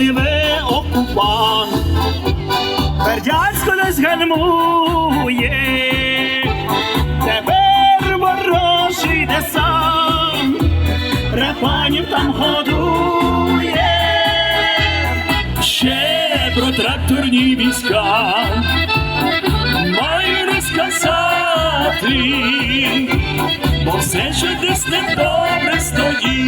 пливе окупант, Бердянсько десь гальмує, тепер ворожий десант, рапанів там годує, ще про тракторні війська. Маю розказати, бо все, що десь не добре стоїть.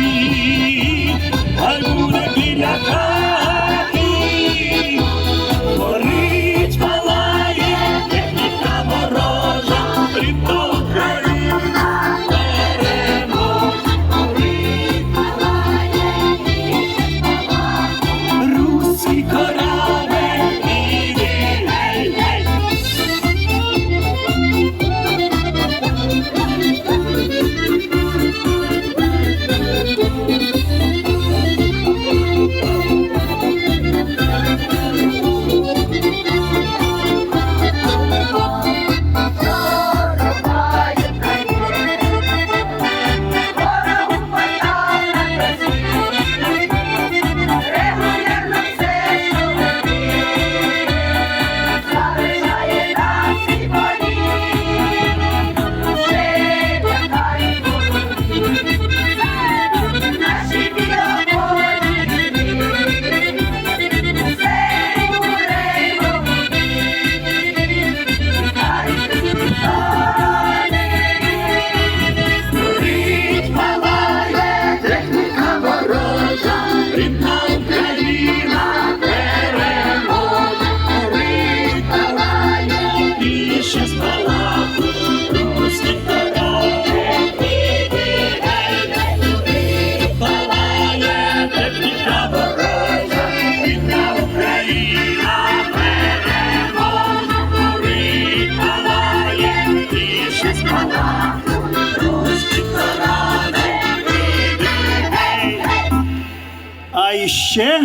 ще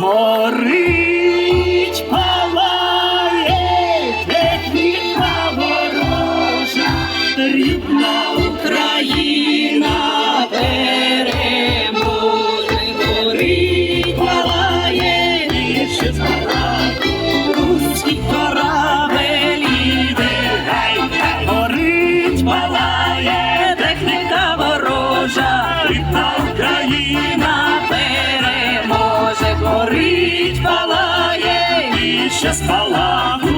гори. горить, палає, і ще спала.